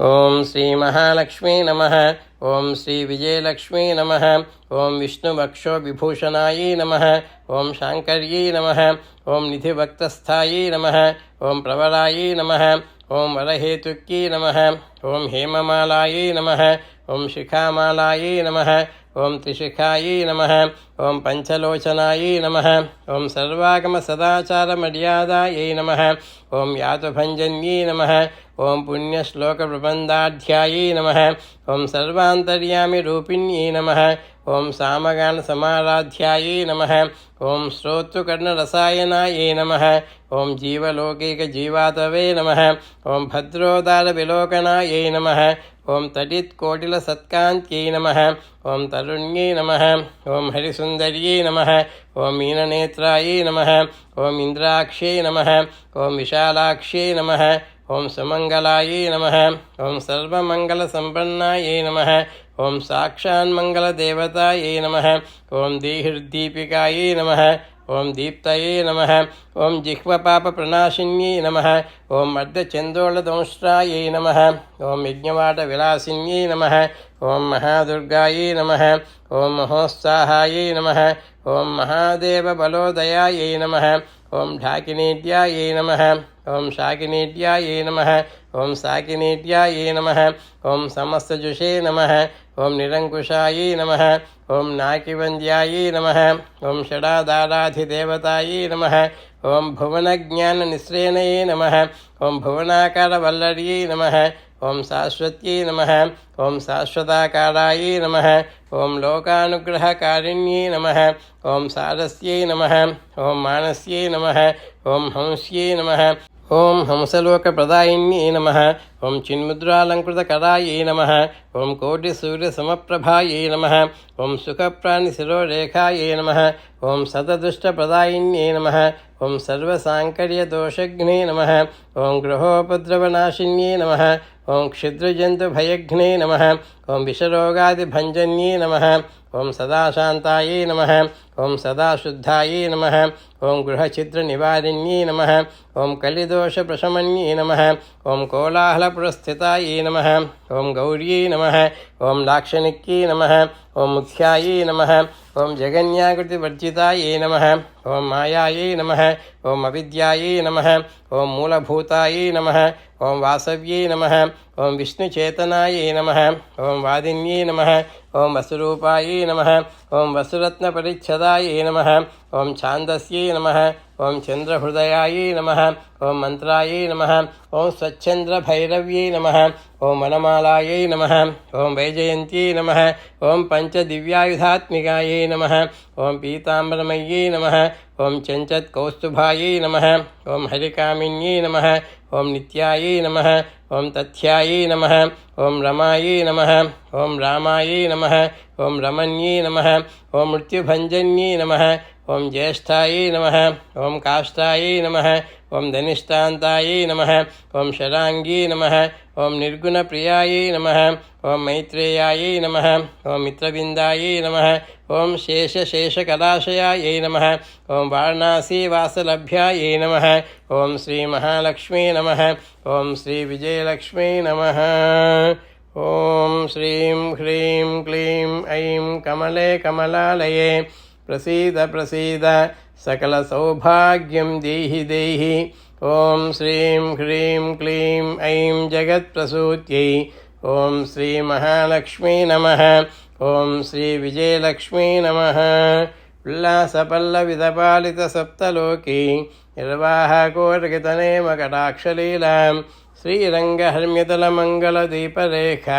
ఓం శ్రీ మహాలక్ష్మీ నమ. ఓం శ్రీ విజయలక్ష్మీ నమ. ఓం విష్ణువక్షో విభూషణాయై నమ. ఓం శాంకర్యీ నమ. ఓం నిధిభక్తస్థాయై నమ. ఓం ప్రవరాయై నమ. ఓం వరహేతుక్యై నమ. ఓం హేమమాలాయై నమ. ఓం శిఖామాలాయై నమ. ओं त्रिशिखाई नम ओं पंचलोचनाय ओम त्रिशिखायै नमः, ओम पञ्चलोचनायै नमः, ओम नम ओं पुण्यश्लोक प्रबंधाध्याय नम ओं पुण्यश्लोकप्रबन्धाध्यायै नमः नम ओं सामगान ओम नम ओं ओम नम ओं ओम नम ओं भद्रोदार विलोकनाय नम నమ ఓం తటిత్కోటిలసత్కాంత్యై నమ. ఓం తరుణ్యై నమ. ఓం హరిసుందర్యై నమ. ఓం మీననేత్రాయై నమ. ఓం ఇంద్రాక్ష్యై నమ. ఓం విశాలాక్ష్యై నమ. ఓం సుమంగళాయై నమ. ఓం సర్వమంగళ సంపన్నాయై నమ. ఓం సాక్షాన్మంగళదేవతాయై నమ. ఓం దీహిర్దీపికాయై నమ. ॐ दीप्तये जिह्वपाप ॐ नम। ओं मध्यचंदोलदंश्राय नम। ओं यज्ञवाट यज्ञवाटविलासिन्यै नम। ओं महादुर्गाय नम। ओं महोत्साहाय नम। ॐ महादेवबलोदयायै नमः। नम ढाकिनीट्यायै नमः। ॐ शाकिनीट्यायै नमः। ॐ साकिनीट्यायै नम। ॐ समस्तजुषे नमः। ॐ निरङ्कुशायै नमः। ॐ नाकिवन्द्यायै नमः। ॐ षडादाराधिदेवतायै नमः। ॐ नम। ओं भुवनाकार भुवनाकारवल्लर्यै नम। ओम शाश्वत्यै नम ओम शाश्वताकारायै नम ओम लोकानुग्रहकारिण्यै नम ओम सारस्यै नम ओम मानस्यै नम ओम हंस्यै नम ओम हंसलोकप्रदायिन्यै नम ओम चिन्मुद्रालङ्कृतकरायै नमः ओम कोटिसूर्यसमप्रभायै नमः ओम नम ओं ओम सतदुष्टप्रदायिन्यै नम ओम सर्वसाङ्कर्यदोषघ्ने नमः ओं ग्रहोपद्रवनाशिन्ये नमः ओं क्षुद्रजंतुभयघ्ने नम। ओं विषरोगादिभञ्जन्ये नम। ओम सदाशान्तायै नमः नम ओं नमः ओम नम ओं कलिदोष कलिदोषप्रशमन्यै नम ओं कौलाहलपुरस्थिताय नम ओं गौर नम ओं लाक्षणिक्यै नम ओं मुख्याय नम ओं जगन्याकृतिवर्जिताय नम ओं मायाय नम ओं अविद्याय नम ओं मूलभूताय नम ओं वासव्यै नम ओं विष्णुचेतनाय नम ओं वादि नम ओम नम ओं वसुरत्न वसुरत्नपरिच्छदायै नम ओं छान्दस्यै नम। ओं चंद्रहृदयाय नम ओं मंत्राय नम ओं स्वच्छंद्रभरव्य नम ओं मनमलाय नम ओं वैजयती नम ओं पंचदिव्यायुधात्मिकाय नम ओं पीताम्बरमय्यै नम ओं चंचत्कौस्तुभाय नम ओं हरिकाम नम ओं नित्यायै नम ओं तथ्याय नम ओं रमाय नम ओं राय नम ओम रमण्ये नमः ओम नम ओं ओम नम ओं ओम नम ओं ओम नम ओं ओम शराङ्गी नम ओम निर्गुणप्रियायै नम ओम मैत्रेयाय नम ओम मित्रविंदय नम ओम शेषशेषकलाशयाय नम ओम वाराणसीवासलभ्याय नम ओम श्रीमहालक्ष्मी नम ओम श्रीविजयलक्ष्मी नम ॐ श्रीं ह्रीं क्लीं ऐं कमले कमलालये प्रसीद प्रसीद सकलसौभाग्यं देहि देहि। ॐ श्रीं ह्रीं क्लीं ऐं जगत्प्रसूत्यै। ॐ श्रीमहालक्ष्मी नमः। ॐ श्रीविजयलक्ष्मी नमः। उल्लासपल्लविदपालितसप्तलोकी निर्वाहकोर्गितनेमकटाक्षलीलाम् విజయలక్ష్మీ నమ ఉల్లాసపల్లవిదపాలిత